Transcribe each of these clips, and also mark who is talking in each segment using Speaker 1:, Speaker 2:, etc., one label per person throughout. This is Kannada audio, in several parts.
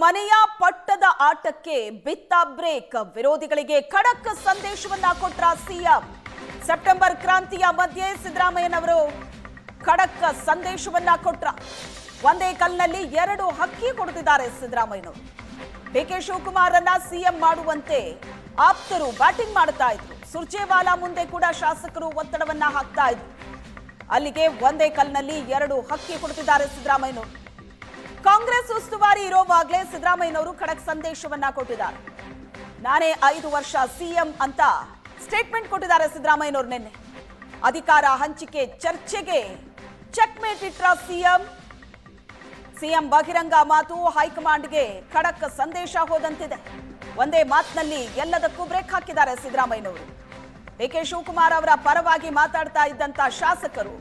Speaker 1: ಮನೆಯ ಪಟ್ಟದ ಆಟಕ್ಕೆ ಬಿತ್ತ ಬ್ರೇಕ್. ವಿರೋಧಿಗಳಿಗೆ ಖಡಕ್ ಸಂದೇಶವನ್ನ ಕೊಟ್ರ ಸಿಎಂ. ಸೆಪ್ಟೆಂಬರ್ ಕ್ರಾಂತಿಯ ಮಧ್ಯೆ ಸಿದ್ದರಾಮಯ್ಯನವರು ಖಡಕ್ ಸಂದೇಶವನ್ನ ಕೊಟ್ರ. ಒಂದೇ ಕಲ್ನಲ್ಲಿ ಎರಡು ಹಕ್ಕಿ ಕೊಡುತ್ತಿದ್ದಾರೆ ಸಿದ್ದರಾಮಯ್ಯನವರು. ಡಿಕೆ ಶಿವಕುಮಾರನ್ನ ಸಿಎಂ ಮಾಡುವಂತೆ ಆಪ್ತರು ಬ್ಯಾಟಿಂಗ್ ಮಾಡ್ತಾ ಇದ್ರು. ಸುರ್ಜೇವಾಲಾ ಮುಂದೆ ಕೂಡ ಶಾಸಕರು ಒತ್ತಡವನ್ನ ಹಾಕ್ತಾ ಇದ್ರು. ಅಲ್ಲಿಗೆ ಒಂದೇ ಕಲ್ನಲ್ಲಿ ಎರಡು ಹಕ್ಕಿ ಕೊಡುತ್ತಿದ್ದಾರೆ ಸಿದ್ದರಾಮಯ್ಯನವರು. ಕಾಂಗ್ರೆಸ್ ಉಸ್ತುವಾರಿ ಇರೋವಾಗಲೇ ಸಿದ್ದರಾಮಯ್ಯನವರು ಖಡಕ್ ಸಂದೇಶವನ್ನ ಕೊಟ್ಟಿದ್ದಾರೆ. ನಾನೇ ಐದು ವರ್ಷ ಸಿಎಂ ಅಂತ ಸ್ಟೇಟ್ಮೆಂಟ್ ಕೊಟ್ಟಿದ್ದಾರೆ ಸಿದ್ದರಾಮಯ್ಯನವರು ನಿನ್ನೆ. ಅಧಿಕಾರ ಹಂಚಿಕೆ ಚರ್ಚೆಗೆ ಚೆಕ್ಮೇಟ್ ಇಟ್ರ ಸಿಎಂ ಸಿಎಂ ಬಹಿರಂಗ ಮಾತು ಹೈಕಮಾಂಡ್ಗೆ ಖಡಕ್ ಸಂದೇಶ ಹೋದಂತಿದೆ. ಒಂದೇ ಮಾತಿನಲ್ಲಿ ಎಲ್ಲದಕ್ಕೂ ಬ್ರೇಕ್ ಹಾಕಿದ್ದಾರೆ ಸಿದ್ದರಾಮಯ್ಯನವರು. ಡಿಕೆ ಶಿವಕುಮಾರ್ ಅವರ ಪರವಾಗಿ ಮಾತಾಡ್ತಾ ಇದ್ದಂತ ಶಾಸಕರು?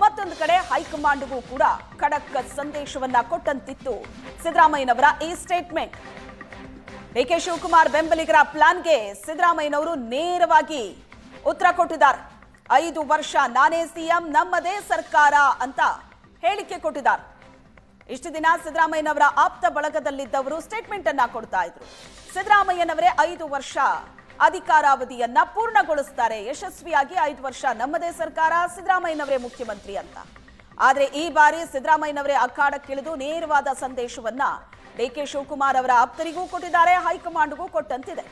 Speaker 1: ಮತ್ತೊಂದು ಕಡೆ ಹೈಕಮಾಂಡ್ಗೂ ಕೂಡ ಖಡಕ್ ಸಂದೇಶವನ್ನ ಕೊಟ್ಟಂತಿತ್ತು ಸಿದ್ದರಾಮಯ್ಯನವರ ಈ ಸ್ಟೇಟ್ಮೆಂಟ್. ಡಿಕೆ ಶಿವಕುಮಾರ್ ಬೆಂಬಲಿಗರ ಪ್ಲಾನ್ಗೆ ಸಿದ್ದರಾಮಯ್ಯನವರು ನೇರವಾಗಿ ಉತ್ತರ ಕೊಟ್ಟಿದ್ದಾರೆ. ಐದು ವರ್ಷ ನಾನೇ ಸಿಎಂ, ನಮ್ಮದೇ ಸರ್ಕಾರ ಅಂತ ಹೇಳಿಕೆ ಕೊಟ್ಟಿದ್ದಾರೆ. ಇಷ್ಟು ದಿನ ಸಿದ್ದರಾಮಯ್ಯನವರ ಆಪ್ತ ಬಳಗದಲ್ಲಿದ್ದವರು ಸ್ಟೇಟ್ಮೆಂಟ್ ಅನ್ನ ಕೊಡ್ತಾ ಇದ್ರು. ಸಿದ್ದರಾಮಯ್ಯನವರೇ ಐದು ವರ್ಷ ಅಧಿಕಾರಾವಧಿಯನ್ನ ಪೂರ್ಣಗೊಳಿಸ್ತಾರೆ. ಯಶಸ್ವಿಯಾಗಿ ಐದು ವರ್ಷ ನಮ್ಮದೇ ಸರ್ಕಾರ, ಸಿದ್ದರಾಮಯ್ಯನವರೇ ಮುಖ್ಯಮಂತ್ರಿ ಅಂತ. ಆದ್ರೆ ಈ ಬಾರಿ ಸಿದ್ದರಾಮಯ್ಯನವರೇ ಅಖಾಡಕ್ಕಿಳಿದು ನೇರವಾದ ಸಂದೇಶವನ್ನ ಡಿಕೆ ಶಿವಕುಮಾರ್ ಅವರ ಆಪ್ತರಿಗೂ ಕೊಟ್ಟಿದ್ದಾರೆ. ಹೈಕಮಾಂಡ್ಗೂ ಕೊಟ್ಟಂತಿದೆ.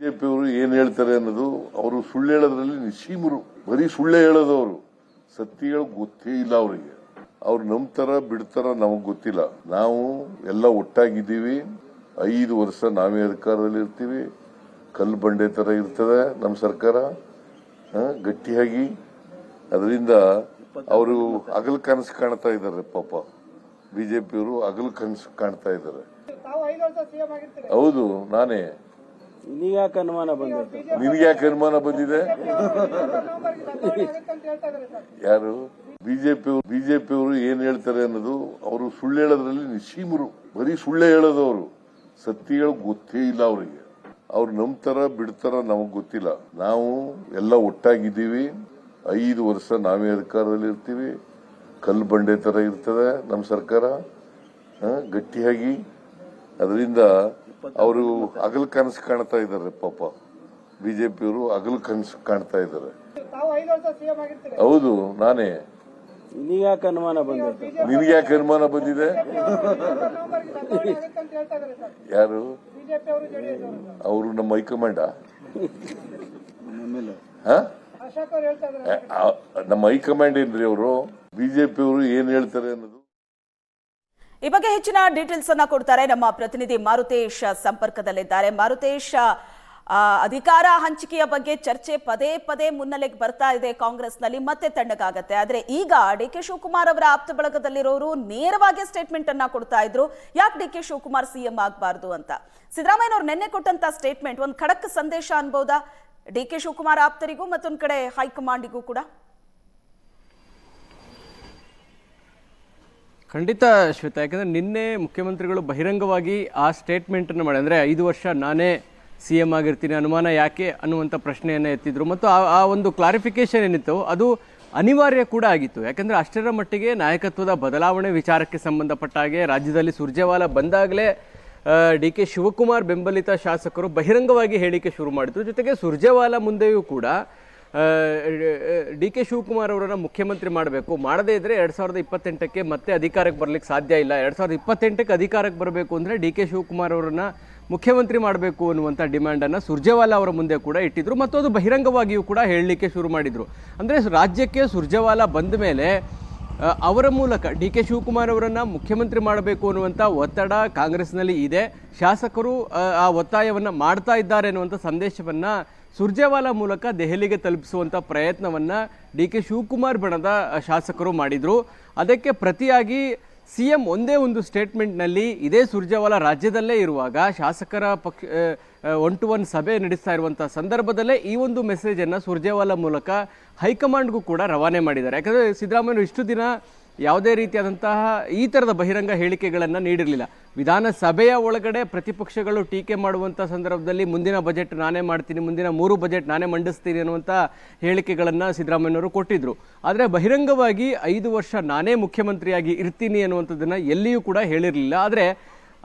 Speaker 2: ಬಿಜೆಪಿಯವರು ಏನ್ ಹೇಳ್ತಾರೆ ಅನ್ನೋದು ಅವರು ಸುಳ್ಳು ಹೇಳೋದ್ರಲ್ಲಿ ನಿಶೀಮರು ಬರೀ ಸುಳ್ಳೇ ಹೇಳೋದು ಅವರು ಸತ್ಯ ಹೇಳೋಕ್ ಗೊತ್ತೇ ಇಲ್ಲ ಅವರಿಗೆ. ಅವ್ರು ನಂಬ್ತಾರ ಬಿಡ್ತಾರ, ನಮಗ್ ಗೊತ್ತಿಲ್ಲ. ನಾವು ಎಲ್ಲ ಒಟ್ಟಾಗಿದ್ದೀವಿ. ಐದು ವರ್ಷ ನಾವೇ ಅಧಿಕಾರದಲ್ಲಿ ಇರ್ತೀವಿ. ಕಲ್ಲು ಬಂಡೆ ಥರ ಇರ್ತದೆ ನಮ್ಮ ಸರ್ಕಾರ. ಗಟ್ಟಿಯಾಗಿ. ಅದರಿಂದ ಅವರು ಹಗಲು ಕನಸು ಕಾಣ್ತಾ ಇದ್ದಾರೆ ಪಾಪ. ಬಿಜೆಪಿಯವರು ಹಗಲು ಕನಸು ಕಾಣ್ತಾ ಇದ್ದಾರೆ.
Speaker 3: ತಾವು ಐದು ವರ್ಷ ಸಿಎಂ ಆಗಿರ್ತೀರಿ.
Speaker 2: ಹೌದು ನಾನೇ.
Speaker 4: ನಿನಗ್ಯಾಕೆ ಅನುಮಾನ ಬಂದಿದೆ
Speaker 2: ನಿನಗೆ ಯಾಕೆ ಅನುಮಾನ ಬಂದಿದೆ?
Speaker 3: ಆಗುತ್ತೆ ಅಂತ ಹೇಳ್ತಾ ಇದಾರೆ ಸರ್
Speaker 2: ಯಾರು? ಬಿಜೆಪಿ ಬಿಜೆಪಿಯವರು ಏನ್ ಹೇಳ್ತಾರೆ ಅನ್ನೋದು ಅವರು ಸುಳ್ಳು ಹೇಳೋದ್ರಲ್ಲಿ ನಿಶೀಮರು ಬರೀ ಸುಳ್ಳೇ ಹೇಳೋದು ಅವರು ಸತ್ಯ ಹೇಳೋಕ್ ಗೊತ್ತೇ ಇಲ್ಲ ಅವರಿಗೆ. ಅವ್ರು ನಂಬ್ತಾರ ಬಿಡ್ತಾರ ನಮಗ್ ಗೊತ್ತಿಲ್ಲ. ನಾವು ಎಲ್ಲ ಒಟ್ಟಾಗಿದ್ದೀವಿ. ಐದು ವರ್ಷ ನಾವೇ ಅಧಿಕಾರದಲ್ಲಿ ಇರ್ತೀವಿ. ಕಲ್ಲು ಬಂಡೆ ತರ ಇರ್ತದೆ ನಮ್ಮ ಸರ್ಕಾರ. ಗಟ್ಟಿಯಾಗಿ. ಅದರಿಂದ ಅವರು ಅಗಲ್ ಕನಸು ಕಾಣ್ತಾ ಇದ್ದಾರೆ ಪಾಪ. ಬಿಜೆಪಿಯವರು ಅಗಲ್ ಕನಸು ಕಾಣ್ತಾ ಇದ್ದಾರೆ. ಹೌದು ನಾನೇ.
Speaker 4: ನಿನಗ್ಯಾಕೆ ಅನುಮಾನ ಬಂದಿದೆ
Speaker 2: ನಿನಗೆ ಯಾಕೆ ಅನುಮಾನ ಬಂದಿದೆ?
Speaker 3: ಆಗುತ್ತೆ ಅಂತ ಹೇಳ್ತಾ ಇದಾರೆ ಸರ್
Speaker 2: ಯಾರು?
Speaker 3: ಬಿಜೆಪಿ ಅವರು ಜೆಡಿಎಸ್ ಅವರು
Speaker 2: ಅವರು ನಮ್ಮ ಹೈಕಮಾಂಡ ನಮ್ಮ ಹೈಕಮಾಂಡ್ ಏನ್ರಿ ಅವರು? ಬಿಜೆಪಿ ಅವರು ಏನ್ ಹೇಳ್ತಾರೆ ಅನ್ನೋದು?
Speaker 1: ಈ ಬಗ್ಗೆ ಹೆಚ್ಚಿನ ಡೀಟೇಲ್ಸ್ ಅನ್ನ ಕೊಡ್ತಾರೆ ನಮ್ಮ ಪ್ರತಿನಿಧಿ ಮಾರುತೇಶ್ ಸಂಪರ್ಕದಲ್ಲಿದ್ದಾರೆ. ಮಾರುತೇಶ್ ಅಧಿಕಾರ ಹಂಚಿಕೆಯ ಬಗ್ಗೆ ಚರ್ಚೆ ಪದೇ ಪದೇ ಮುನ್ನೆಲೆಗೆ ಬರ್ತಾ ಇದೆ ಕಾಂಗ್ರೆಸ್ನಲ್ಲಿ, ಮತ್ತೆ ತಣ್ಣಗಾಗತ್ತೆ. ಆದರೆ ಈಗ ಡಿ ಕೆ ಶಿವಕುಮಾರ್ ಅವರ ಆಪ್ತ ಬಳಗದಲ್ಲಿರೋರು ನೇರವಾಗಿ ಸ್ಟೇಟ್ಮೆಂಟ್ ಅನ್ನ ಕೊಡ್ತಾ ಇದ್ರು. ಯಾಕೆ ಡಿ ಕೆ ಶಿವಕುಮಾರ್ ಸಿಎಂ ಆಗಬಾರ್ದು ಅಂತ? ಸಿದ್ದರಾಮಯ್ಯನವ್ರು ನಿನ್ನೆ ಕೊಟ್ಟಂತ ಸ್ಟೇಟ್ಮೆಂಟ್ ಒಂದು ಖಡಕ್ ಸಂದೇಶ ಅನ್ಬೋದಾ? ಡಿ ಕೆ ಶಿವಕುಮಾರ್ ಆಪ್ತರಿಗೂ ಮತ್ತೊಂದು ಕಡೆ ಹೈಕಮಾಂಡಿಗೂ ಕೂಡ?
Speaker 5: ಖಂಡಿತ ಶ್ವೇತಾ, ಯಾಕಂದ್ರೆ ನಿನ್ನೆ ಮುಖ್ಯಮಂತ್ರಿಗಳು ಬಹಿರಂಗವಾಗಿ ಆ ಸ್ಟೇಟ್ಮೆಂಟ್ ಅನ್ನು ಮಾಡಿ ಅಂದ್ರೆ ಐದು ವರ್ಷ ನಾನೇ ಸಿ ಎಂ ಆಗಿರ್ತೀನಿ, ಅನುಮಾನ ಯಾಕೆ ಅನ್ನುವಂಥ ಪ್ರಶ್ನೆಯನ್ನು ಎತ್ತಿದ್ರು. ಮತ್ತು ಆ ಒಂದು ಕ್ಲಾರಿಫಿಕೇಶನ್ ಏನಿತ್ತು, ಅದು ಅನಿವಾರ್ಯ ಕೂಡ ಆಗಿತ್ತು. ಯಾಕಂದ್ರೆ ಅಷ್ಟರ ಮಟ್ಟಿಗೆ ನಾಯಕತ್ವದ ಬದಲಾವಣೆ ವಿಚಾರಕ್ಕೆ ಸಂಬಂಧಪಟ್ಟ ಹಾಗೆ ರಾಜ್ಯದಲ್ಲಿ ಸುರ್ಜೇವಾಲಾ ಬಂದಾಗಲೇ ಡಿ ಕೆ ಶಿವಕುಮಾರ್ ಬೆಂಬಲಿತ ಶಾಸಕರು ಬಹಿರಂಗವಾಗಿ ಹೇಳಿಕೆ ಶುರು ಮಾಡಿದ್ರು. ಜೊತೆಗೆ ಸುರ್ಜೇವಾಲಾ ಮುಂದೆಯೂ ಕೂಡ ಡಿ ಕೆ ಶಿವಕುಮಾರ್ ಅವರನ್ನು ಮುಖ್ಯಮಂತ್ರಿ ಮಾಡಬೇಕು. ಮಾಡದೇ ಇದ್ದರೆ ಎರಡು ಸಾವಿರದ ಇಪ್ಪತ್ತೆಂಟಕ್ಕೆ ಮತ್ತೆ ಅಧಿಕಾರಕ್ಕೆ ಬರಲಿಕ್ಕೆ ಸಾಧ್ಯ ಇಲ್ಲ. ಎರಡು ಸಾವಿರದ ಇಪ್ಪತ್ತೆಂಟಕ್ಕೆ ಅಧಿಕಾರಕ್ಕೆ ಬರಬೇಕು ಅಂದರೆ ಡಿ ಕೆ ಶಿವಕುಮಾರ್ ಅವರನ್ನ ಮುಖ್ಯಮಂತ್ರಿ ಮಾಡಬೇಕು ಅನ್ನುವಂಥ ಡಿಮ್ಯಾಂಡನ್ನು ಸುರ್ಜೇವಾಲಾ ಅವರ ಮುಂದೆ ಕೂಡ ಇಟ್ಟಿದ್ರು. ಮತ್ತು ಅದು ಬಹಿರಂಗವಾಗಿಯೂ ಕೂಡ ಹೇಳಲಿಕ್ಕೆ ಶುರು ಮಾಡಿದರು. ಅಂದರೆ ರಾಜ್ಯಕ್ಕೆ ಸುರ್ಜೇವಾಲಾ ಬಂದ ಮೇಲೆ ಅವರ ಮೂಲಕ ಡಿ ಕೆ ಶಿವಕುಮಾರ್ ಅವರನ್ನು ಮುಖ್ಯಮಂತ್ರಿ ಮಾಡಬೇಕು ಅನ್ನುವಂಥ ಒತ್ತಡ ಕಾಂಗ್ರೆಸ್ನಲ್ಲಿ ಇದೆ. ಶಾಸಕರು ಆ, ಒತ್ತಾಯವನ್ನು ಮಾಡ್ತಾ ಇದ್ದಾರೆ ಅನ್ನುವಂಥ ಸಂದೇಶವನ್ನು ಸುರ್ಜೇವಾಲಾ ಮೂಲಕ ದೆಹಲಿಗೆ ತಲುಪಿಸುವಂಥ ಪ್ರಯತ್ನವನ್ನು ಡಿ ಕೆ ಶಿವಕುಮಾರ್ ಬಣದ ಶಾಸಕರು ಮಾಡಿದರು. ಅದಕ್ಕೆ ಪ್ರತಿಯಾಗಿ ಸಿಎಂ ಒಂದೇ ಒಂದು ಸ್ಟೇಟ್ಮೆಂಟ್ನಲ್ಲಿ ಇದೇ ಸುರ್ಜೇವಾಲಾ ರಾಜ್ಯದಲ್ಲೇ ಇರುವಾಗ ಶಾಸಕರ ಪಕ್ಷ ಒನ್ ಟು ಒನ್ ಸಭೆ ನಡೆಸ್ತಾ ಇರುವಂಥ ಸಂದರ್ಭದಲ್ಲೇ ಈ ಒಂದು ಮೆಸೇಜನ್ನು ಸುರ್ಜೇವಾಲಾ ಮೂಲಕ ಹೈಕಮಾಂಡ್ಗೂ ಕೂಡ ರವಾನೆ ಮಾಡಿದ್ದಾರೆ. ಯಾಕಂದರೆ ಸಿದ್ದರಾಮಯ್ಯ ಇಷ್ಟು ದಿನ ಯಾವುದೇ ರೀತಿಯಾದಂತಹ ಈ ಥರದ ಬಹಿರಂಗ ಹೇಳಿಕೆಗಳನ್ನು ನೀಡಿರಲಿಲ್ಲ. ವಿಧಾನಸಭೆಯ ಒಳಗಡೆ ಪ್ರತಿಪಕ್ಷಗಳು ಟೀಕೆ ಮಾಡುವಂಥ ಸಂದರ್ಭದಲ್ಲಿ ಮುಂದಿನ ಬಜೆಟ್ ನಾನೇ ಮಾಡ್ತೀನಿ, ಮುಂದಿನ ಮೂರು ಬಜೆಟ್ ನಾನೇ ಮಂಡಿಸ್ತೀನಿ ಅನ್ನುವಂಥ ಹೇಳಿಕೆಗಳನ್ನು ಸಿದ್ದರಾಮಯ್ಯನವರು ಕೊಟ್ಟಿದ್ದರು ಆದರೆ ಬಹಿರಂಗವಾಗಿ ಐದು ವರ್ಷ ನಾನೇ ಮುಖ್ಯಮಂತ್ರಿಯಾಗಿ ಇರ್ತೀನಿ ಅನ್ನುವಂಥದ್ದನ್ನು ಎಲ್ಲಿಯೂ ಕೂಡ ಹೇಳಿರಲಿಲ್ಲ. ಆದರೆ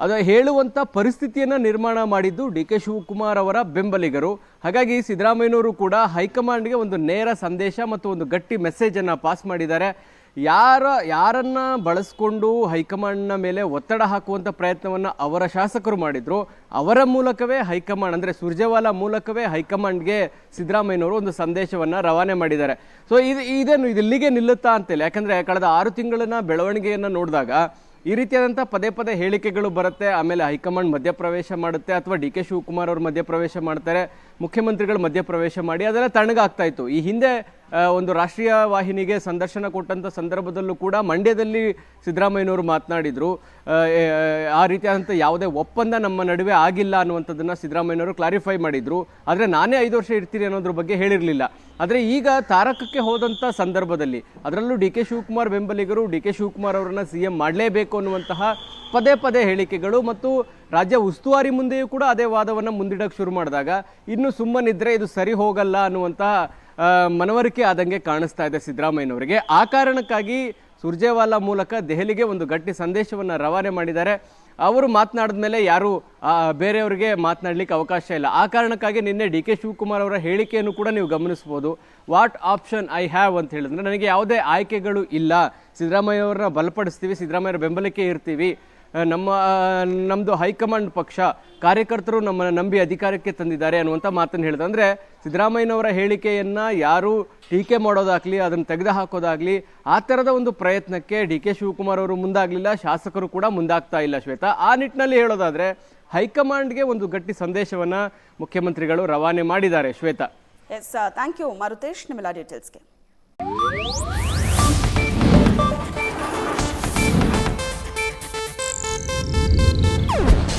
Speaker 5: ಅದು ಹೇಳುವಂಥ ಪರಿಸ್ಥಿತಿಯನ್ನು ನಿರ್ಮಾಣ ಮಾಡಿದ್ದು ಡಿ ಕೆ ಶಿವಕುಮಾರ್ ಅವರ ಬೆಂಬಲಿಗರು. ಹಾಗಾಗಿ ಸಿದ್ದರಾಮಯ್ಯನವರು ಕೂಡ ಹೈಕಮಾಂಡ್ಗೆ ಒಂದು ನೇರ ಸಂದೇಶ ಮತ್ತು ಒಂದು ಗಟ್ಟಿ ಮೆಸೇಜನ್ನು ಪಾಸ್ ಮಾಡಿದ್ದಾರೆ. ಯಾರ, ಯಾರನ್ನ ಬಳಸ್ಕೊಂಡು ಹೈಕಮಾಂಡ್ನ ಮೇಲೆ ಒತ್ತಡ ಹಾಕುವಂಥ ಪ್ರಯತ್ನವನ್ನು ಅವರ ಶಾಸಕರು ಮಾಡಿದ್ರು. ಅವರ ಮೂಲಕವೇ ಹೈಕಮಾಂಡ್, ಅಂದರೆ ಸುರ್ಜೇವಾಲಾ ಮೂಲಕವೇ ಹೈಕಮಾಂಡ್ಗೆ ಸಿದ್ದರಾಮಯ್ಯನವರು ಒಂದು ಸಂದೇಶವನ್ನು ರವಾನೆ ಮಾಡಿದ್ದಾರೆ. ಸೊ ಇದು ಇದೇನು ಇದು ಇಲ್ಲಿಗೆ ನಿಲ್ಲುತ್ತಾ ಅಂತೇಳಿ, ಯಾಕಂದರೆ ಕಳೆದ ಆರು ತಿಂಗಳನ್ನ ಬೆಳವಣಿಗೆಯನ್ನು ನೋಡಿದಾಗ ಈ ರೀತಿಯಾದಂಥ ಪದೇ ಪದೇ ಹೇಳಿಕೆಗಳು ಬರುತ್ತೆ. ಆಮೇಲೆ ಹೈಕಮಾಂಡ್ ಮಧ್ಯಪ್ರವೇಶ ಮಾಡುತ್ತೆ, ಅಥವಾ ಡಿ ಕೆ ಶಿವಕುಮಾರ್ ಅವರು ಮಧ್ಯಪ್ರವೇಶ ಮಾಡ್ತಾರೆ. ಮುಖ್ಯಮಂತ್ರಿಗಳು ಮಧ್ಯಪ್ರವೇಶ ಮಾಡಿ ಅದೆಲ್ಲ ತಣ್ಣಗಾಗ್ತಾ ಇತ್ತು. ಈ ಹಿಂದೆ ಒಂದು ರಾಷ್ಟ್ರೀಯ ವಾಹಿನಿಗೆ ಸಂದರ್ಶನ ಕೊಟ್ಟಂಥ ಸಂದರ್ಭದಲ್ಲೂ ಕೂಡ ಮಂಡ್ಯದಲ್ಲಿ ಸಿದ್ದರಾಮಯ್ಯನವರು ಮಾತನಾಡಿದರು. ಆ, ರೀತಿಯಾದಂಥ ಯಾವುದೇ ಒಪ್ಪಂದ ನಮ್ಮ ನಡುವೆ ಆಗಿಲ್ಲ ಅನ್ನುವಂಥದ್ದನ್ನು ಸಿದ್ದರಾಮಯ್ಯನವರು ಕ್ಲಾರಿಫೈ ಮಾಡಿದರು. ಆದರೆ ನಾನೇ ಐದು ವರ್ಷ ಇರ್ತೀನಿ ಅನ್ನೋದ್ರ ಬಗ್ಗೆ ಹೇಳಿರಲಿಲ್ಲ. ಆದರೆ ಈಗ ತಾರಕಕ್ಕೆ ಹೋದಂಥ ಸಂದರ್ಭದಲ್ಲಿ ಅದರಲ್ಲೂ ಡಿ ಕೆ ಶಿವಕುಮಾರ್ ಬೆಂಬಲಿಗರು ಡಿ ಕೆ ಶಿವಕುಮಾರ್ ಅವರನ್ನು ಸಿ ಎಂ ಮಾಡಲೇಬೇಕು ಅನ್ನುವಂತಹ ಪದೇ ಪದೇ ಹೇಳಿಕೆಗಳು ಮತ್ತು ರಾಜ್ಯ ಉಸ್ತುವಾರಿ ಮುಂದೆಯೂ ಕೂಡ ಅದೇ ವಾದವನ್ನು ಮುಂದಿಡಕ್ಕೆ ಶುರು ಮಾಡಿದಾಗ ಇನ್ನು ಸುಮ್ಮನಿದ್ರೆ ಇದು ಸರಿ ಹೋಗಲ್ಲ ಅನ್ನುವಂತಹ ಮನವರಿಕೆ ಆದಂಗೆ ಕಾಣಿಸ್ತಾ ಇದೆ ಸಿದ್ದರಾಮಯ್ಯನವರಿಗೆ. ಆ ಕಾರಣಕ್ಕಾಗಿ ಸುರ್ಜೇವಾಲಾ ಮೂಲಕ ದೆಹಲಿಗೆ ಒಂದು ಗಟ್ಟಿ ಸಂದೇಶವನ್ನು ರವಾನೆ ಮಾಡಿದ್ದಾರೆ. ಅವರು ಮಾತನಾಡಿದ ಮೇಲೆ ಯಾರು ಬೇರೆಯವರಿಗೆ ಮಾತನಾಡಲಿಕ್ಕೆ ಅವಕಾಶ ಇಲ್ಲ. ಆ ಕಾರಣಕ್ಕಾಗಿ ನಿನ್ನೆ ಡಿ ಕೆ ಶಿವಕುಮಾರ್ ಅವರ ಹೇಳಿಕೆಯನ್ನು ಕೂಡ ನೀವು ಗಮನಿಸ್ಬೋದು. ವಾಟ್ ಆಪ್ಷನ್ ಐ ಹ್ಯಾವ್ ಅಂತ ಹೇಳಿದ್ರೆ, ನನಗೆ ಯಾವುದೇ ಆಯ್ಕೆಗಳು ಇಲ್ಲ. ಸಿದ್ದರಾಮಯ್ಯ ಅವರನ್ನ ಬಲಪಡಿಸ್ತೀವಿ, ಸಿದ್ದರಾಮಯ್ಯರ ಬೆಂಬಲಕ್ಕೆ ಇರ್ತೀವಿ. ನಮ್ಮ ನಮ್ಮದು ಹೈಕಮಾಂಡ್ ಪಕ್ಷ ಕಾರ್ಯಕರ್ತರು ನಮ್ಮನ್ನು ನಂಬಿ ಅಧಿಕಾರಕ್ಕೆ ತಂದಿದ್ದಾರೆ ಅನ್ನುವಂಥ ಮಾತನ್ನು ಹೇಳಿದೆ. ಅಂದರೆ ಸಿದ್ದರಾಮಯ್ಯನವರ ಹೇಳಿಕೆಯನ್ನು ಯಾರು ಟೀಕೆ ಮಾಡೋದಾಗಲಿ, ಅದನ್ನು ತೆಗೆದು ಹಾಕೋದಾಗ್ಲಿ ಆ ಥರದ ಒಂದು ಪ್ರಯತ್ನಕ್ಕೆ ಡಿ ಕೆ ಶಿವಕುಮಾರ್ ಅವರು ಮುಂದಾಗಲಿಲ್ಲ, ಶಾಸಕರು ಕೂಡ ಮುಂದಾಗ್ತಾ ಇಲ್ಲ ಶ್ವೇತಾ. ಆ ನಿಟ್ಟಿನಲ್ಲಿ ಹೇಳೋದಾದರೆ ಹೈಕಮಾಂಡ್ಗೆ ಒಂದು ಗಟ್ಟಿ ಸಂದೇಶವನ್ನು ಮುಖ್ಯಮಂತ್ರಿಗಳು ರವಾನೆ ಮಾಡಿದ್ದಾರೆ Shwetha.
Speaker 1: Yes thank you Maruthesh ನಿಮ್ಮೆಲ್ಲ ಡೀಟೇಲ್ಸ್ಗೆ